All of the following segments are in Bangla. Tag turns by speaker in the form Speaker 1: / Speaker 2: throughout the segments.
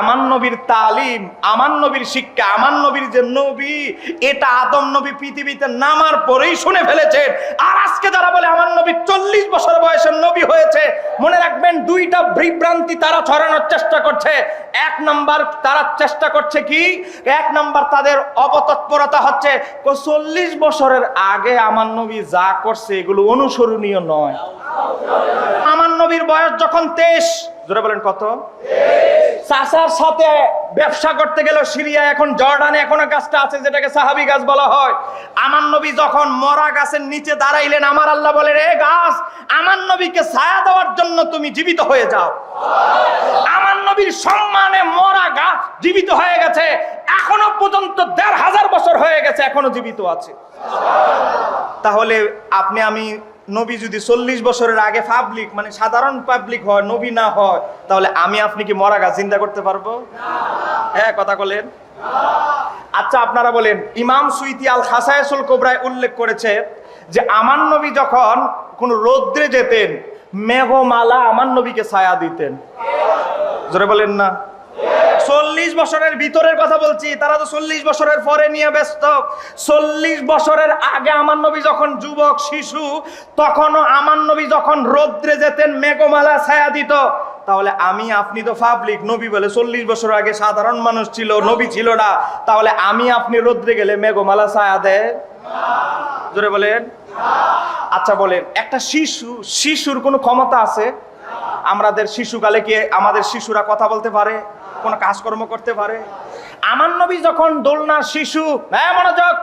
Speaker 1: আমার নবীর তালিম, আমার নবীর শিক্ষা, আমার নবীর যে নবী, এটা আদম নবী পৃথিবীতে নামার পরেই শুনে ফেলেছেন আর আজকে যারা বলে আমার নবী চল্লিশ বছর বয়সের নবী হয়েছে, মনে রাখবেন দুইটা বিভ্রান্তি তারা ছড়ানোর চেষ্টা করছে। এক নাম্বার তারা চেষ্টা করছে কি? এক নাম্বার তাদের অপতৎপরতা হচ্ছে, চল্লিশ বছরের আগে আমার নবী যা করছে এগুলো অনুসরণীয় নয়। আমার নবীর বয়স যখন তেইশ, জোরে বলেন কত? চাষার সাথে ব্যবসা করতে গেল সিরিয়া, এখন জর্ডানে এখনও গাছটা আছে যেটাকে সাহাবি গাছ বলা হয়। আমার নবী যখন মরা গাছের নিচে দাঁড়াইলেন, আমার আল্লাহ বলে, রে গাছ, আমার নবীকে ছায়া দেওয়ার জন্য তুমি জীবিত হয়ে যাও। আমার নবীর সম্মানে মরা গাছ জীবিত হয়ে গেছে। এখনও পর্যন্ত দেড় হাজার বছর হয়ে গেছে এখনও জীবিত আছে। তাহলে আপনি আমি নবী যদি চল্লিশ বছরের আগে পাবলিক মানে সাধারণ পাবলিক হয়, নবী না হয়, তাহলে আমি আপনি কি মরা গাছ চিন্তা করতে পারব? হ্যাঁ কথা বলেন। আচ্ছা আপনারা বলেন, ইমাম সুইতি আল খাসায়সুল কোবরায় উল্লেখ করেছে যে, আমার নবী যখন কোন রৌদ্রে যেতেন, মেঘমালা আমার নবীকে ছায়া দিতেন। জোরে বলেন না। চল্লিশ বছরের ভিতরের কথা বলছি, তারা তো চল্লিশ বছরের পরে নিয়ে ব্যস্ত। চল্লিশ বছরের আগে আমার নবী যখন যুবক, শিশু, তখনও আমার নবী যখন রৌদ্রে যেতেন, মেঘমালা ছায়া দিত। তাহলে আমি, আপনি তো পাবলিক নবী বলে চল্লিশ বছর আগে সাধারণ মানুষ ছিল, নবী ছিল না। তাহলে আমি, আপনি রৌদ্রে গেলে মেঘমালা ছায়া দেয়? জোরে বলেন। আচ্ছা বলেন, একটা শিশু, শিশুর কোনো ক্ষমতা আছে? আমাদের শিশুকালে কি আমাদের শিশুরা কথা বলতে পারে? কোনো কাজকর্ম করতে পারে? আমার নবী যখন দোলনার শিশু হ্যাঁ মনোযোগ,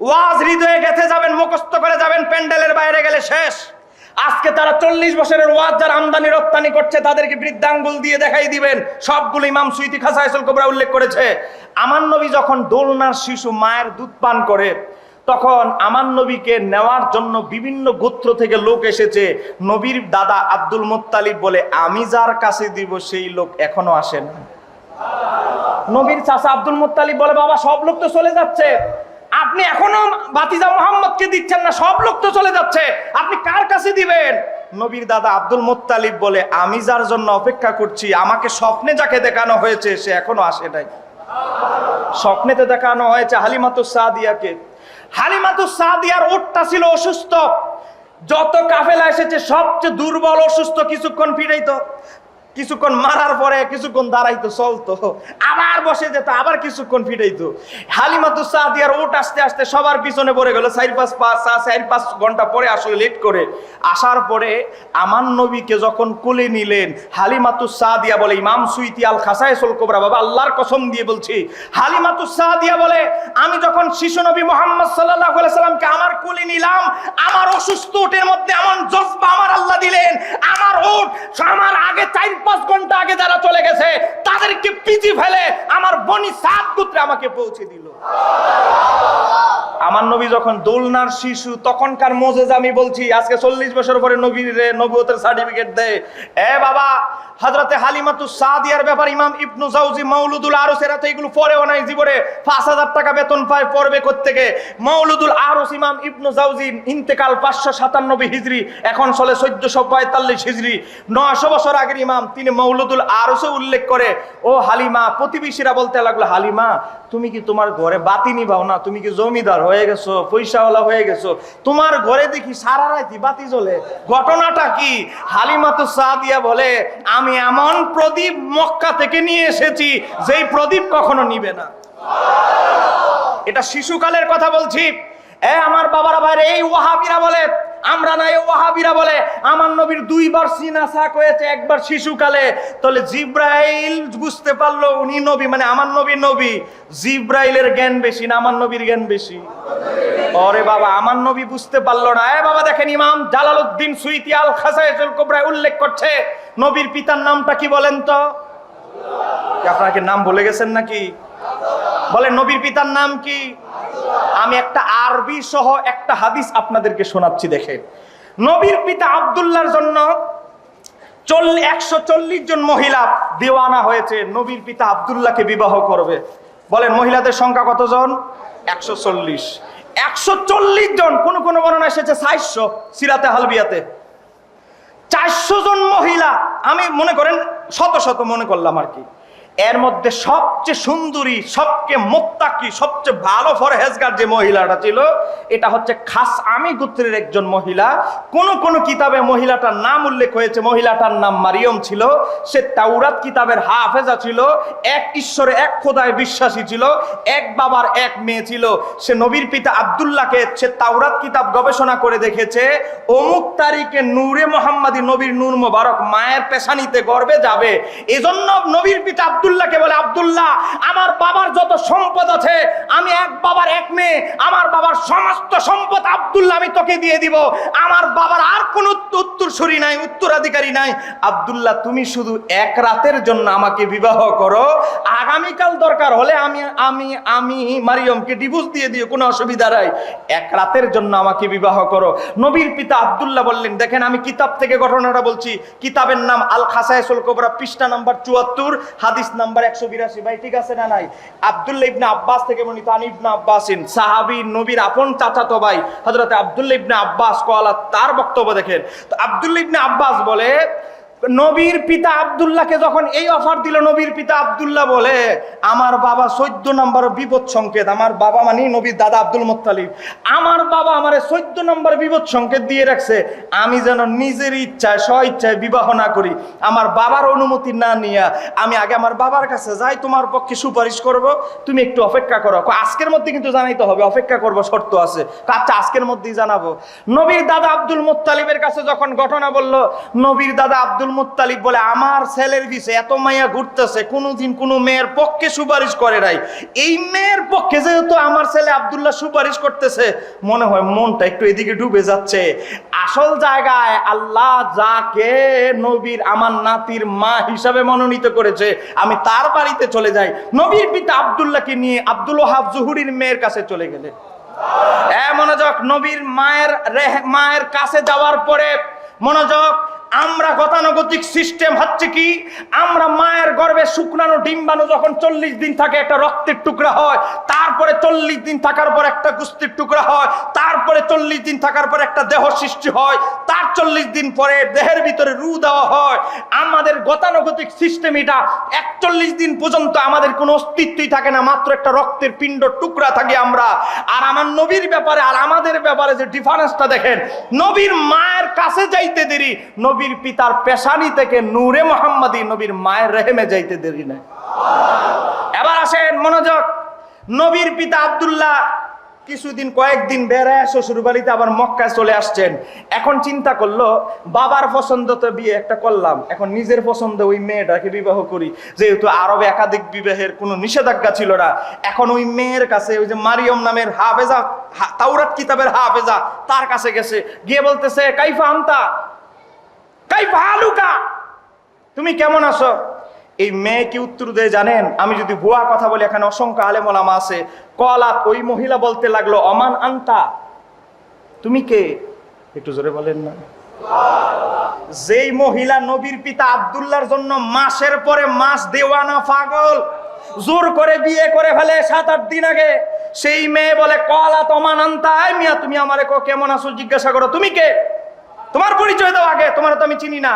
Speaker 1: ওয়াজ হৃদয়ে গেথে যাবেন, মুখস্থ করে যাবেন, প্যান্ডেলের বাইরে গেলে শেষ। আজকে তারা চল্লিশ বছরের ওয়াজ যারা আমদানি, রপ্তানি করছে, তাদেরকে বৃদ্ধাঙ্গুল দিয়ে দেখাই দিবেন। সবগুলো ইমাম সুইতি খাসাইসুল কোবরা উল্লেখ করেছে। আমার নবী যখন দোলনার শিশু মায়ের দুধ পান করে, তখন আমার নবীকে নেওয়ার জন্য বিভিন্ন গোত্র থেকে লোক এসেছে। নবীর দাদা আব্দুল মোত্তালিব বলে, আমি যার কাছে দিব, সেই লোক এখনও আসেন না নবীর চাচা আব্দুল মোত্তালিব বলে, বাবা, সব লোক তো চলে যাচ্ছে। আপনি এখনও বাতিজা মোহাম্মদকে দিচ্ছেন না, সব লোক তো চলে যাচ্ছে। আপনি কার কাছে দিবেন? নবীর দাদা আব্দুল মোত্তালিব বলে, আমি যার জন্য অপেক্ষা করছি, আমাকে স্বপ্নে যাকে দেখানো হয়েছে, সে এখনও আসে নাই। স্বপ্নেতে দেখানো হয়েছে হালিমাতুস সাদিয়াকে। হালিমাতুস সাদিয়ার ওটটা ছিল অসুস্থ। যত কাফেলা এসেছে, সবচেয়ে দুর্বল অসুস্থ কিছুক্ষণ ফিরাইতো কিছুক্ষণ মারার পরে কিছুক্ষণ দাঁড়াইতো, চলতো। আবার বসে যেত, আবার কিছুক্ষণ ফিরাইতো। হালিমাতুস সাদিয়ার ওট আসতে আসতে সবার পিছনে পড়ে গেল। চার পাঁচ পাঁচ চার পাঁচ ঘণ্টা পরে আসলে লেট করে। আসার পরে আমার নবীকে যখন কোলে নিলেন হালিমাতুস সাদিয়া বলে, ইমাম সুইতি আল খাসাইসুল কোবরা, বাবা, আল্লাহর কসম দিয়ে বলছি। হালিমাতুস সাদিয়া বলে, আমি যখন শিশু নবী মোহাম্মদ আলাইহি সাল্লামকে আমার কোলে নিলাম, আমার অসুস্থ ওটের মধ্যে এমন জজবা আমার আল্লাহ দিলেন। আমার ওট আমার আগে চার পাঁচ ঘণ্টা আগে যারা চলে গেছে, তাদেরকে পিজি ফেলে আমার বনি সাত পুত্রে আমাকে পৌঁছে দিল। আমার নবী যখন দোলনার শিশু, তখনকার মোজেজ আমি বলছি, আজকে চল্লিশ বছর পরে নবীর নবুয়তের সার্টিফিকেট দেয় এ বাবা হজরতে হালিমাতু সাদিয়ার ব্যাপার, ইমাম ইবনু জাউজি মাউলুদুল আরসেরা তো এগুলো পরেও নাই জীবনে। পাঁচ হাজার টাকা বেতন পায়, পড়বে থেকে মাউলুদুল আরস, ইমাম ইবনু জাউজি, ইন্তেকাল পাঁচশো সাতানব্বই হিজড়ি এখন চলে চোদ্দশো পঁয়তাল্লিশ হিজড়ি নশো বছর আগের ইমাম, তিনি মৌলুদুল আরসে উল্লেখ করে, ও হালিমা, প্রতিবেশীরা বলতে লাগল, হালিমা, তুমি কি তোমার ঘরে বাতি নিবাও না? তুমি কি জমিদার হয়ে গেছো, পয়সাওয়ালা হয়ে গেছো। তোমার ঘরে দেখি সারা রাতি বাতি জ্বলে ঘটনাটা কি? হালিমা তো সাদিয়া বলে, আমি এমন প্রদীপ মক্কা থেকে নিয়ে এসেছি, যেই প্রদীপ কখনো নিবে না। এটা শিশুকালের কথা বলছি। এ আমার বাবারা ভাইরে এই ওয়াহাবিরা বলে আমরা না এই ওয়াহাবিরা বলে, আমার নবীর দুইবার সিনা সাক হয়েছে, একবার শিশুকালে। তাহলে জিব্রাইল বুঝতে পারল উনি নবী মানে আমার নবী নবী। জিব্রাইলের জ্ঞান বেশি না আমার নবীর জ্ঞান বেশি? ওরে বাবা, আমার নবী বুঝতে পারল না। এ বাবা, দেখেন ইমাম জালালউদ্দিন সুইতি আল খাসাইজুল কোবরায় উল্লেখ করছে, নবীর পিতার নামটা কি বলেন তো? আপনাকে নাম ভুলে গেছেন নাকি? বলেন, নবীর পিতার নাম কি? আমি একটা আরবি সহ একটা হাদিস আপনাদেরকে শোনাচ্ছি দেখে নবীর পিতা আবদুল্লাহর জন্য চল্লিশ একশো চল্লিশ জন মহিলা দেওয়ানা হয়েছে, নবীর পিতা আবদুল্লাহকে বিবাহ করবে। বলেন, মহিলাদের সংখ্যা কতজন? একশো চল্লিশ। একশো চল্লিশ জন, কোন কোন বর্ণনা এসেছে সাতশো সিরাতে হালবিয়াতে। চারশো জন মহিলা, আমি মনে করেন শত শত মনে করলাম আর কি। এর মধ্যে সবচেয়ে সুন্দরী, সবচেয়ে মোত্তাকি, সবচেয়ে ভালো ফরহেজগার যে মহিলাটা ছিল, এটা হচ্ছে খাস আমি গোত্রের একজন মহিলা। কোন কোন কিতাবে মহিলাটার নাম উল্লেখ হয়েছে, মহিলাটার নাম মারিয়ম ছিল, সে তাওরাত কিতাবের হাফেজা ছিল, এক ঈশ্বরে, এক খোদায় বিশ্বাসী ছিল, এক বাবার এক মেয়ে ছিল। সে নবীর পিতা আব্দুল্লাহকে সে তাওরাত কিতাব গবেষণা করে দেখেছে, অমুক তারিখে নূরে মোহাম্মদী নবীর নূর মোবারক মায়ের পেশানিতে গর্বে যাবে। এজন্য নবীর পিতা আব্দুল্লাহকে বলে, আব্দুল্লাহ, আমার বাবার যত সম্পদ আছে, আমি এক বাবার এক মেয়ে, আমার বাবার সমস্ত সম্পদ আব্দুল্লাহ, আমি তোকে দিয়ে দিব। আমার বাবার আর কোনো উত্তরসূরি নাই, উত্তরাধিকারী নাই। আব্দুল্লাহ, তুমি শুধু এক রাতের জন্য আমাকে বিবাহ করো। আগামীকাল দরকার হলে আমি আমি আমি মারিয়মকে ডিভোর্স দিয়ে দিও, কোনো অসুবিধা নাই। এক রাতের জন্য আমাকে বিবাহ করো। নবীর পিতা আবদুল্লাহ বললেন, দেখেন, আমি কিতাব থেকে ঘটনাটা বলছি। কিতাবের নাম আল খাসায়সুল কোবরা, পৃষ্ঠা নাম্বার চুয়াত্তর, হাদিস নাম্বার একশো বিরাশি। ভাই, ঠিক আছে না নাই? আবদুল্লা ইবনা আব্বাস থেকে মনিত আন ইবনা আব্বাসিন। সাহাবি নবীর আপন চাচাতো ভাই হজরত আবদুল্লা ইবনা আব্বাস কওয়ালা তার বক্তব্য দেখেন। তো আবদুল্লা ইবনা আব্বাস বলে নবীর পিতা আব্দুল্লাহকে যখন এই অফার দিল, নবীর পিতা আব্দুল্লাহ বলে, আমার বাবা চোদ্দ নম্বর বিপদ সংকেত, আমার বাবা মানে নবীর দাদা আব্দুল মোত্তালিব। আমার বাবা আমার চোদ্দ নম্বর বিপদ সংকেত দিয়ে রাখছে, আমি যেন নিজের ইচ্ছায় স্ব ইচ্ছায় বিবাহ না করি। আমার বাবার অনুমতি না নিয়ে আমি আগে আমার বাবার কাছে যাই, তোমার পক্ষে সুপারিশ করব, তুমি একটু অপেক্ষা করো। আজকের মধ্যে কিন্তু জানাইতে হবে, অপেক্ষা করব, শর্ত আছে। আচ্ছা আজকের মধ্যেই জানাব। নবীর দাদা আব্দুল মুত্তালিবের কাছে যখন ঘটনা বলল, নবীর দাদা আব্দুল মুত্তালিব বলে, আমার ছেলের পিছে এত মাইয়া ঘুরতেছে, কোনোদিন কোনো মেয়ের পক্ষে সুপারিশ করে নাই। এই মেয়ের পক্ষে যেহেতু আমার ছেলে আব্দুল্লাহ সুপারিশ করতেছে, মনে হয় মনটা একটু এদিকে ডুবে যাচ্ছে। আসল জায়গায় আল্লাহ যাকে নবীর আমার নাতির মা হিসাবে মনোনীত করেছে, আমি তার বাড়িতে চলে যাই। নবীর পিতা আবদুল্লাহকে নিয়ে আব্দুল হাফ জহুরির মেয়ের কাছে চলে গেলেন এ মনোযোগ, নবীর মায়ের মায়ের কাছে যাওয়ার পরে মনোযোগ আমরা গতানুগতিক সিস্টেম হচ্ছে কি? আমরা মায়ের গর্ভে শুকনানো ডিম্বাণু যখন চল্লিশ দিন থাকে, একটা রক্তের টুকরা হয়, তারপরে চল্লিশ দিন থাকার পর একটা গুস্তির টুকরা হয়, তারপরে চল্লিশ দিন থাকার পর একটা দেহ সৃষ্টি হয়, তার চল্লিশ দিন পরে দেহের ভিতরে রু দেওয়া হয়। আমাদের গতানুগতিক সিস্টেম এটা, একচল্লিশ দিন পর্যন্ত আমাদের কোনো অস্তিত্বই থাকে না, মাত্র একটা রক্তের পিণ্ড টুকরা থাকি আমরা। আর আমার নবীর ব্যাপারে, আর আমাদের ব্যাপারে যে ডিফারেন্সটা দেখেন, নবীর মায়ের কাছে যাইতে দেরি নবীর পিতার পেশানি থেকে নূরে মোহাম্মদী নবীর মায়ের রেহেমে যাইতে দেরি না এবার আসেন মনোযোগ। নবীর পিতা আব্দুল্লাহ কিছুদিন কয়েকদিন বেড়ায় শ্বশুর বাড়িতে আবার মক্কায় চলে আসছেন। এখন চিন্তা করল, বাবার পছন্দ তো বিয়ে একটা করলাম। এখন নিজের পছন্দ ওই মেয়েটাকে বিবাহ করি। যেহেতু আরবে একাধিক বিবাহের কোনো নিষেধাজ্ঞা ছিল না। এখন ওই মেয়ের কাছে ওই যে মারিয়ম নামের হাফেজা তাওরাত কিতাবের হাফেজা তার কাছে গেছে। গিয়ে বলতেছে, কাইফা আন্তা? কাইফা আলুকা তুমি কেমন আছো? এই মেয়ে কি উত্তর দেয় জানেন? আমি যদি ভুয়া কথা বলি, এখানে অসংখ্য আলেমলামা আছে। কলাত ওই মহিলা বলতে লাগল, অমান আন্তা। তুমি কে? একটু জোরে বলেন না। যেই মহিলা নবীর পিতা আব্দুল্লাহর জন্য মাসের পরে মাস দেওয়ানা পাগল, জোর করে বিয়ে করে ফেলে সাত, আট দিন আগে, সেই মেয়ে বলে, কলা তমান আন্তা। মিয়া, তুমি আমারে কেমন আছো? জিজ্ঞাসা করো। তুমি কে? তোমার পরিচয় দাও আগে, তোমার তো আমি চিনি না।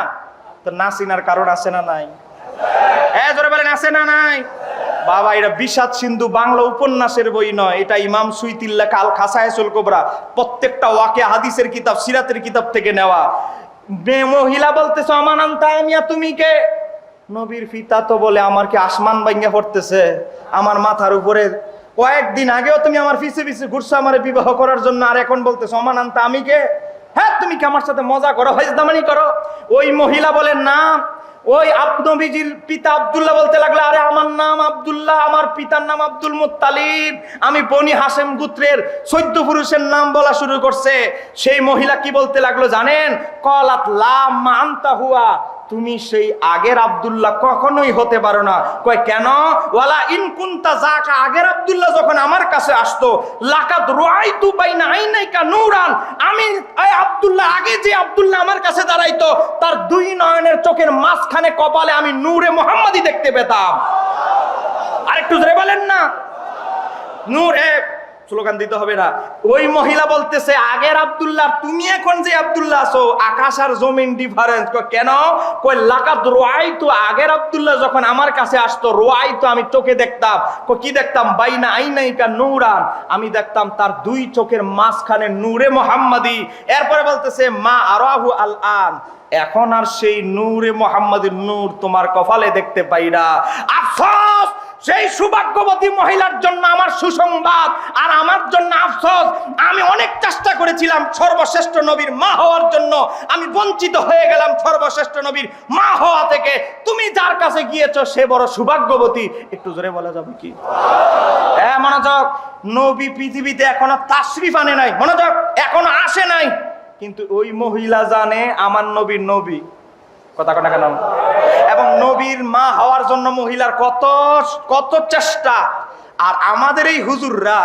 Speaker 1: তো না চিনার কারণ আছে না নাই? হ্যাঁ জোরে বলেন, আছে না নাই? বাবা, এটা বিষাদ সিন্ধু বাংলা উপন্যাসের বই নয়, এটা ইমাম সুইতিল্লা কাল খাসায়সুল কোবরা। প্রত্যেকটা ওয়াকে হাদিসের কিতাব, সিরাতের কিতাব থেকে নেওয়া। মহিলা বলতেছে অমানান্তা মিয়া তুমি কে? নবীর পিতা তো বলে, আমার কি আসমান ভাঙ্গা পড়তেছে? আমার মাথার উপরে কয়েকদিন আগেও তুমি আমার পিছে পিছে ঘুরছো আমার বিবাহ করার জন্য, আর এখন বলতেছো অমানান্তা আমি কে? হ্যাঁ তুমি কি আমার সাথে মজা করো হজদামানি করো? ওই মহিলা বলে, না। ওই আব্দির পিতা আবদুল্লাহ বলতে লাগল, আরে, আমার নাম আবদুল্লাহ, আমার পিতার নাম আব্দুল মুতালিব আমি বনি হাসেম গুত্রের চৈদ্য পুরুষের নাম বলা শুরু করছে। সেই মহিলা কি বলতে লাগল জানেন? কলাত লা মান্তা হুয়া। তুমি সেই আগের আব্দুল্লাহ কখনোই হতে পারো না। কয়, কেন? ওয়ালা ইনকুন্তা যাকা, আগের আব্দুল্লাহ যখন আমার কাছে আসতো লাকাত রুআইতু বাইনা আইনাইকা নূরান, আমি এই আব্দুল্লাহ, আগে যে আবদুল্লাহ আমার কাছে দাঁড়াইতো, তার দুই নয়নের চোখের মাঝখানে কপালে আমি নূরে মোহাম্মদী দেখতে পেতাম। আরেকটু ধরে বলেন না। নূর স্লোগান দিতে হবে না। ওই মহিলা বলতেছে, আগের আব্দুল্লাহ তুমি এখন যে আব্দুল্লাহ আছো, আকাশ আর জমিন ডিফারেন্স কেন? কই লাকাত রোয়াই তো আগের আব্দুল্লাহ যখন আমার কাছে আসতো রোয়াই তো আমি চোখে দেখতাম। কই কি দেখতাম? বাইনা আইনাইকা নূরান। আমি দেখতাম তার দুই চোখের মাঝখানে নূরে মোহাম্মদি। এরপরে বলতেছে, মা আরাহু আল আন। এখন আর সেই নূরে মোহাম্মদের নূর তোমার কপালে দেখতে পাই না। আফসোস! সেই সৌভাগ্যবতী মহিলার জন্য আমার সুসংবাদ আর আমার জন্য আফসোস। আমি অনেক চেষ্টা করেছিলাম সর্বশ্রেষ্ঠ নবীর মা হওয়ার জন্য। আমি বঞ্চিত হয়ে গেলাম সর্বশ্রেষ্ঠ নবীর মা হওয়া থেকে। তুমি যার কাছে গিয়েছো সে বড় সৌভাগ্যবতী। একটু জোরে বলা যাবে কি? হ্যাঁ মনোযোগ। নবী পৃথিবীতে এখনও তাশরিফ আনে নাই। মনোযোগ, এখনও আসে নাই। কিন্তু ওই মহিলা জানে আমার নবীর নবী। কথা কথা কেন? এবং নবীর মা হওয়ার জন্য মহিলার কত কত চেষ্টা। আর আমাদের এই হুজুররা,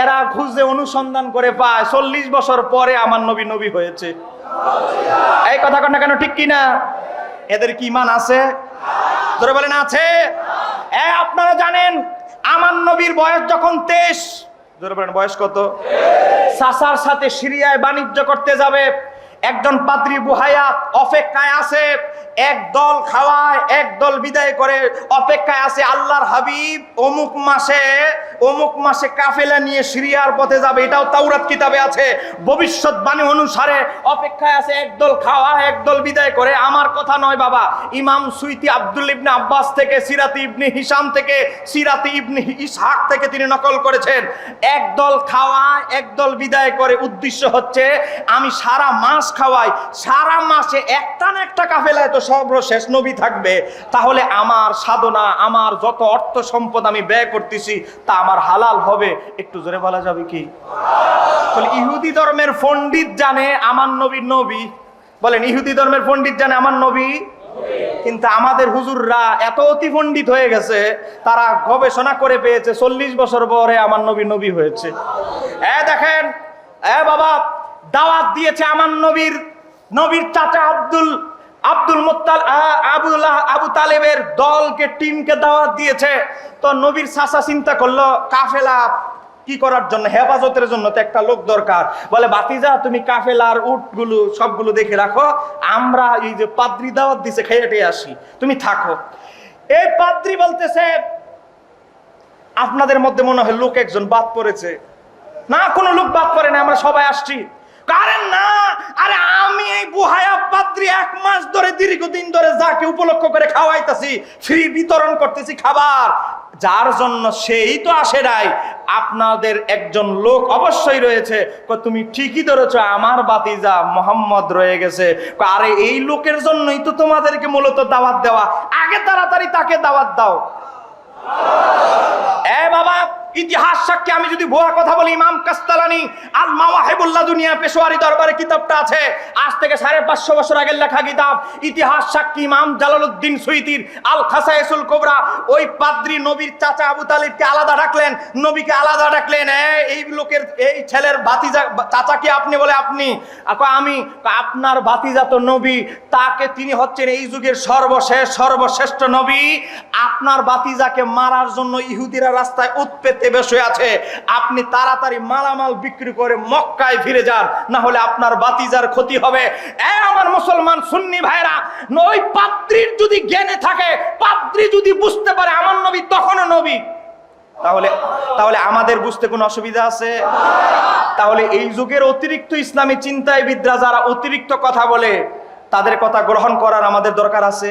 Speaker 1: এরা খুঁজে অনুসন্ধান করে পায়, চল্লিশ বছর পরে আমার নবী নবী হয়েছে। এই কথা কথা কেন, ঠিক কিনা? এদের কি মান আছে? ধরে বলেন আছে। আপনারা জানেন, আমার নবীর বয়স যখন তেইশ, ধরে বলেন বয়স কত? সাসার সাথে সিরিয়ায় বাণিজ্য করতে যাবে একজন পাদ্রী বুহায়াত অপেক্ষায় আছে, এক দল খাওয়ায়, এক দল বিদায় করে, অপেক্ষায় আছে আল্লাহর হাবিব। অমুক মাসে অমুক মাসে কাফেলা নিয়ে সিরিয়ার পথে যাবে, এটাও তাওরাত কিতাবে আছে। ভবিষ্যৎবাণী অনুসারে অপেক্ষায় আছে একদল খাওয়া একদল বিদায় করে। আমার কথা নয় বাবা, ইমাম সুইতি আব্দুল ইবনে আব্বাস থেকে, সিরাতি ইবনে হিসাম থেকে, সিরাতি ইবনে ইসহাক থেকে তিনি নকল করেছেন। একদল খাওয়া একদল বিদায় করে, উদ্দেশ্য হচ্ছে আমি সারা মাস খাওয়াই, সারা মাসে একটা না একটা কাফেলায় তো সর্বশেষ নবী থাকবে। তাহলে আমার সাধনা, আমার যত অর্থ সম্পদ আমি ব্যয় করতেছি, তা আমার হালাল হবে। একটু জোরে বলা যাবে কি? বলে, ইহুদি ধর্মের পণ্ডিত জানে আমার নবী নবী। বলেন, ইহুদি ধর্মের পণ্ডিত জানে আমার নবী? কিন্তু আমাদের হুজুররা এত অতি পণ্ডিত হয়ে গেছে, তারা গবেষণা করে পেয়েছে, চল্লিশ বছর পরে আমার নবী নবী হয়েছে। এ দেখেন, এ বাবা দাওয়াত দিয়েছে আমার নবীর নবীর চাচা আব্দুল আব্দুল মুত্তাল আবুল্লাহ আবু তালেবের দলকে টিমকে দাওয়াত দিয়েছে। তো নবীর চাচা চিন্তা করল, কাফেলা কি করার জন্য, হেফাজতের জন্য তো একটা লোক দরকার। বলে বাতিজা তুমি কাফেলার উটগুলো, সবগুলো দেখে রাখো, আমরা এই যে পাদ্রি দাওয়াত দিছে, খেয়ে টেয়ে আসি। তুমি থাকো। এই পাদ্রি বলতেছে, আপনাদের মধ্যে মনে হয় লোক একজন বাদ পড়েছে। না, কোনো লোক বাদ পড়ে না আমরা সবাই আসছি। কারণ না? আরে আমি এই বুহায়া পাত্রী এক মাস ধরে, দীর্ঘদিন ধরে যাকে উপলক্ষ করে খাওয়াইতাছি ফ্রি বিতরণ করতেছি খাবার। যার জন্য সেই তো আসে নাই। আপনাদের একজন লোক অবশ্যই রয়েছে। তুমি ঠিকই ধরেছ, আমার বাতিজা মোহাম্মদ রয়ে গেছে। আরে এই লোকের জন্যই তো তোমাদেরকে মূলত দাওয়াত দেওয়া। আগে তাড়াতাড়ি তাকে দাওয়াত দাও। এ বাবা ইতিহাস সাক্ষী, আমি যদি ভুয়া কথা বলি, ইমাম কাস্তালানি আল মাওয়াহিবুল্লাহ দুনিয়া পেশোয়ারি দরবারে কিতাবটা আছে। আজ থেকে সাড়ে পাঁচশো বছর আগের লেখা কিতাব। ইতিহাস সাক্ষী, ইমাম জালালউদ্দিন সুইতির আল খাসাইসুল কোবরা। ওই পাদ্রি নবীর চাচা আবু তালিবকে আলাদা ডাকলেন, নবীকে আলাদা ডাকলেন এই লোকের, এই ছেলের বাতিজা চাচাকে আপনি বলে আপনি? আমি আপনার বাতিজা তো নবী, তাকে তিনি হচ্ছেন এই যুগের সর্বশেষ, সর্বশ্রেষ্ঠ নবী। আপনার বাতিজাকে মারার জন্য ইহুদিরা রাস্তায় উৎপেতে বসে আছে। আপনি তাড়াতাড়ি মালামাল বিক্রি করে মক্কায় ফিরে যান, না হলে আপনার বাতিজার ক্ষতি হবে। এ আমার মুসলমান সুন্নি ভাইরা, ওই পাত্রীর যদি জ্ঞানে থাকে পাত্রী যদি বুঝতে পারে আমার নবী তখনও নবী। তাহলে তাহলে আমাদের বুঝতে কোনো অসুবিধা আছে? তাহলে এই যুগের অতিরিক্ত ইসলামী চিন্তায় বিদ্রা যারা অতিরিক্ত কথা বলে, তাদের কথা গ্রহণ করার আমাদের দরকার আছে?